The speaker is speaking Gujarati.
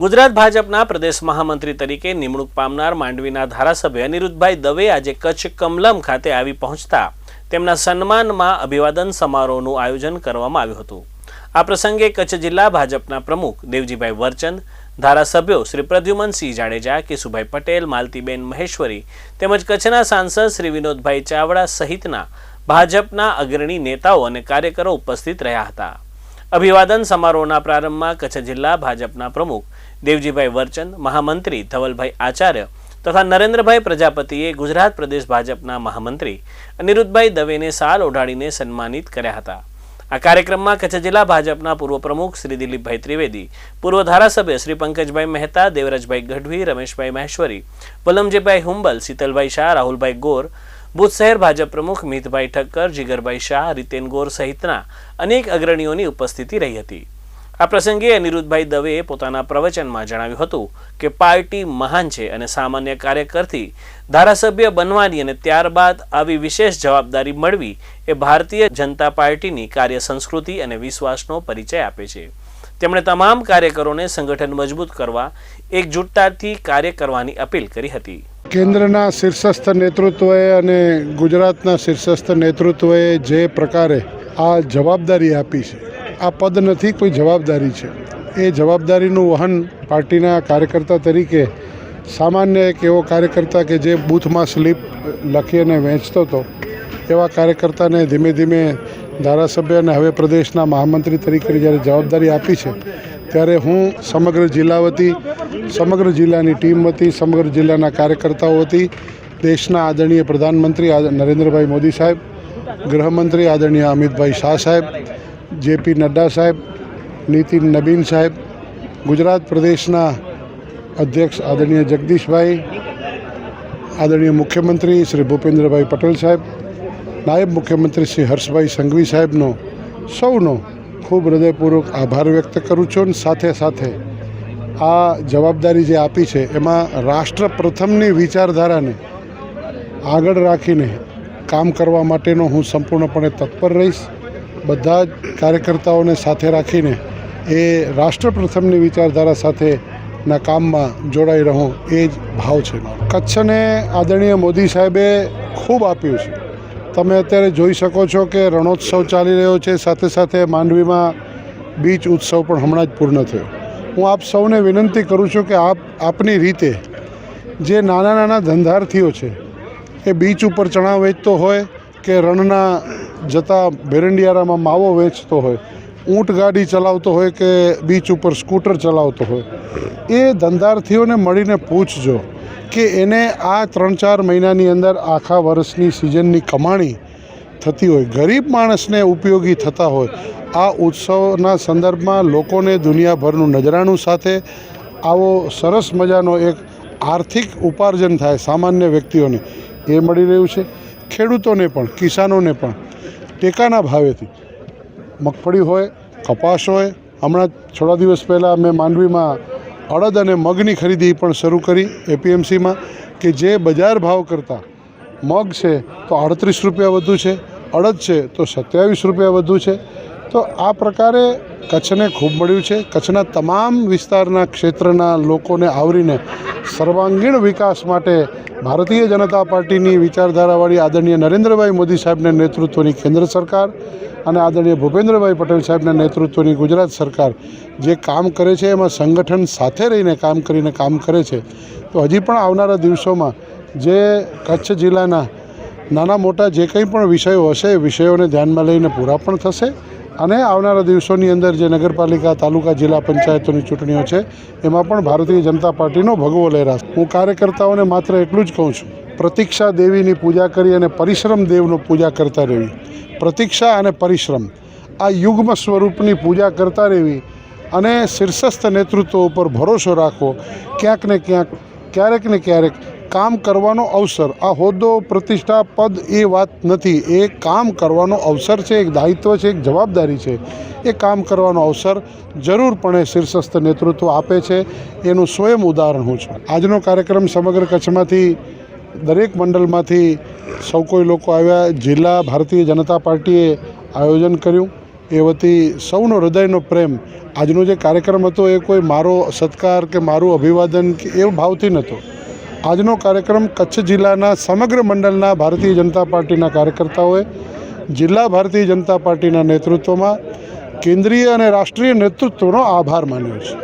ગુજરાત ભાજપના પ્રદેશ મહામંત્રી તરીકે નિમણૂક પામનાર માંડવીના ધારાસભ્ય અનિરુદ્ધભાઈ દવે આજે કચ્છ કમલમ ખાતે આવી પહોંચતા તેમના સન્માનમાં અભિવાદન સમારોહનું આયોજન કરવામાં આવ્યું હતું. આ પ્રસંગે કચ્છ જિલ્લા ભાજપના પ્રમુખ દેવજીભાઈ વરચંદ, ધારાસભ્યો શ્રી પ્રદ્યુમનસિંહ જાડેજા, કેશુભાઈ પટેલ, માલતીબેન મહેશ્વરી તેમજ કચ્છના સાંસદ શ્રી વિનોદભાઈ ચાવડા સહિતના ભાજપના અગ્રણી નેતાઓ અને કાર્યકરો ઉપસ્થિત રહ્યા હતા. અભિવાદન સમારોહના પ્રારંભમાં કચ્છ જિલ્લા ભાજપના પ્રમુખ દેવજીભાઈ વરચંદ, મહામંત્રી ધવલભાઈ આચાર્ય તથા નરેન્દ્રભાઈ પ્રજાપતિએ ગુજરાત પ્રદેશ ભાજપના મહામંત્રી અનિરુદ્ધભાઈ દવેને સાલ ઓઢાડીને સન્માનિત કર્યા હતા. આ કાર્યક્રમમાં કચ્છ જિલ્લા ભાજપના પૂર્વ પ્રમુખ શ્રી દિલીપભાઈ ત્રિવેદી, પૂર્વ ધારાસભ્ય શ્રી પંકજભાઈ મહેતા, દેવરાજભાઈ ગઢવી, રમેશભાઈ મહેશ્વરી, વલમજીભાઈ હુંબલ, શીતલભાઈ શાહ, રાહુલભાઈ ગોર ભુજ શહેર ભાજપ પ્રમુખ મિતભાઈ ઠક્કર, જીગરભાઈ શાહ, રીતેન ગોર સહિતના અનેક અગ્રણીઓની ઉપસ્થિતિ રહી હતી. આ પ્રસંગે અનિરુદ્ધભાઈ દવેએ પોતાના પ્રવચનમાં જણાવ્યું હતું કે પાર્ટી મહાન છે અને સામાન્ય કાર્યકરથી ધારાસભ્ય બનવાની અને ત્યારબાદ આવી વિશેષ જવાબદારી મળવી એ ભારતીય જનતા પાર્ટીની કાર્ય સંસ્કૃતિ અને વિશ્વાસનો પરિચય આપે છે. તેમણે તમામ કાર્યકરોને સંગઠન મજબૂત કરવા, એકજૂટતાથી કાર્ય કરવાની અપીલ કરી હતી. કેન્દ્રના શીર્ષસ્થ નેતૃત્વએ અને ગુજરાતના શીર્ષસ્થ નેતૃત્વએ જે પ્રકારે આ જવાબદારી આપી છે, આ પદ નથી, કોઈ જવાબદારી છે. એ જવાબદારીનું વહન પાર્ટીના કાર્યકર્તા તરીકે સામાન્ય એક એવો કાર્યકર્તા કે જે બૂથમાં સ્લીપ લખી અને વેચતો હતો, એવા કાર્યકર્તાને ધીમે ધીમે ધારાસભ્ય અને હવે પ્રદેશના મહામંત્રી તરીકે જ્યારે જવાબદારી આપી છે ત્યારે હું સમગ્ર જિલ્લા વતી, સમગ્ર જિલ્લાની ટીમ વતી, સમગ્ર જિલ્લાના કાર્યકર્તાઓ વતી, દેશના આદરણીય પ્રધાનમંત્રી નરેન્દ્રભાઈ મોદી સાહેબ, ગૃહમંત્રી આદરણીય અમિતભાઈ શાહ સાહેબ, જેપી નડ્ડા સાહેબ, નીતિન નબીન સાહેબ, ગુજરાત પ્રદેશના અધ્યક્ષ આદરણીય જગદીશભાઈ, આદરણીય મુખ્યમંત્રી શ્રી ભૂપેન્દ્રભાઈ પટેલ સાહેબ, નાયબ મુખ્યમંત્રી શ્રી હર્ષભાઈ સંઘવી સાહેબનો સૌનો ખૂબ હૃદયપૂર્વક આભાર વ્યક્ત કરું છું અને સાથે સાથે આ જવાબદારી જે આપી છે, એમાં રાષ્ટ્ર પ્રથમની વિચારધારાને આગળ રાખીને કામ કરવા માટેનો હું સંપૂર્ણપણે તત્પર રહીશ. બધા જ કાર્યકર્તાઓને સાથે રાખીને એ રાષ્ટ્ર પ્રથમની વિચારધારા સાથેના કામમાં જોડાઈ રહું એ જ ભાવ છે મારો. કચ્છને આદરણીય મોદી સાહેબે ખૂબ આપ્યું છે. તમે અત્યારે જોઈ શકો છો કે રણોત્સવ ચાલી રહ્યો છે. સાથે સાથે માંડવીમાં બીચ ઉત્સવ પણ હમણાં જ પૂર્ણ થયો. હું આપ સૌને વિનંતી કરું છું કે આપ, આપની રીતે જે નાના નાના ધંધાર્થીઓ છે, એ બીચ ઉપર ચણા વેચતો હોય કે રણના જતા ભેરંડિયારામાં માવો વેચતો હોય, ઊંટ ગાડી ચલાવતો હોય કે બીચ ઉપર સ્કૂટર ચલાવતો હોય, એ ધંધાર્થીઓને મળીને પૂછજો કે એને આ ત્રણ ચાર મહિનાની અંદર આખા વર્ષની સિઝનની કમાણી થતી હોય. ગરીબ માણસને ઉપયોગી થતા હોય. આ ઉત્સવના સંદર્ભમાં લોકોને દુનિયાભરનું નજરાણું સાથે આવો સરસ મજાનો એક આર્થિક ઉપાર્જન થાય સામાન્ય વ્યક્તિઓને. એ મળી રહ્યું છે. ખેડૂતોને પણ, કિસાનોને પણ. ટેકાના ભાવેથી. મગફળી હોય, કપાસ હોય. હમણાં થોડા દિવસ પહેલાં મેં માંડવીમાં અડદ અને મગની ખરીદી પણ શરૂ કરી એપીએમસીમાં કે જે બજાર ભાવ કરતાં મગ છે તો આડત્રીસ રૂપિયા વધુ છે, અડદ છે તો સત્યાવીસ રૂપિયા વધુ છે. તો આ પ્રકારે કચ્છને ખૂબ મળ્યું છે. કચ્છના તમામ વિસ્તારના ક્ષેત્રના લોકોને આવરીને સર્વાંગીણ વિકાસ માટે ભારતીય જનતા પાર્ટીની વિચારધારાવાળી આદરણીય નરેન્દ્રભાઈ મોદી સાહેબના નેતૃત્વની કેન્દ્ર સરકાર અને આદરણીય ભૂપેન્દ્રભાઈ પટેલ સાહેબના નેતૃત્વની ગુજરાત સરકાર જે કામ કરે છે, એમાં સંગઠન સાથે રહીને કામ કરીને કામ કરે છે, તો હજી પણ આવનારા દિવસોમાં જે કચ્છ જિલ્લાના નાના મોટા જે કંઈ પણ વિષયો હશે, એ વિષયોને ધ્યાનમાં લઈને પૂરા પણ થશે અને આવનારા દિવસોની અંદર જે નગરપાલિકા, તાલુકા, જિલ્લા પંચાયતોની ચૂંટણીઓ છે, એમાં પણ ભારતીય જનતા પાર્ટીનો ભગવો લહેરાશ. હું કાર્યકર્તાઓને માત્ર એટલું જ કહું છું પ્રતીક્ષા દેવીની પૂજા કરી અને પરિશ્રમ દેવનો પૂજા કરતા રહેવી પ્રતીક્ષા અને પરિશ્રમ. આ યુગ્મ સ્વરૂપની પૂજા કરતા રહેવી અને શીર્ષસ્થ નેતૃત્વ ઉપર ભરોસો રાખવો. ક્યાંક ને ક્યાંક, ક્યારેક ને ક્યારેક કામ કરવાનો અવસર. આ હોદ્દો, પ્રતિષ્ઠા, પદ એ વાત નથી. એ કામ કરવાનો અવસર છે, એક દાયિત્વ છે, એક જવાબદારી છે. એ કામ કરવાનો અવસર જરૂરપણે શીર્ષસ્થ નેતૃત્વ આપે છે. એનું સ્વયં ઉદાહરણ હું છું. આજનો કાર્યક્રમ સમગ્ર કચ્છમાંથી દરેક મંડળમાંથી સૌ કોઈ લોકો આવ્યા. જિલ્લા ભારતીય જનતા પાર્ટીએ આયોજન કર્યું. એ વતી સૌનો હૃદયનો પ્રેમ. આજનો જે કાર્યક્રમ હતો એ કોઈ મારો સત્કાર કે મારું અભિવાદન કે એ ભાવથી નહોતો. આજનો કાર્યક્રમ કચ્છ જિલ્લાના સમગ્ર મંડળના ભારતીય જનતા પાર્ટીના કાર્યકર્તાઓએ, જિલ્લા ભારતીય જનતા પાર્ટીના નેતૃત્વમાં, કેન્દ્રીય અને રાષ્ટ્રીય નેતૃત્વનો આભાર માન્યો છે.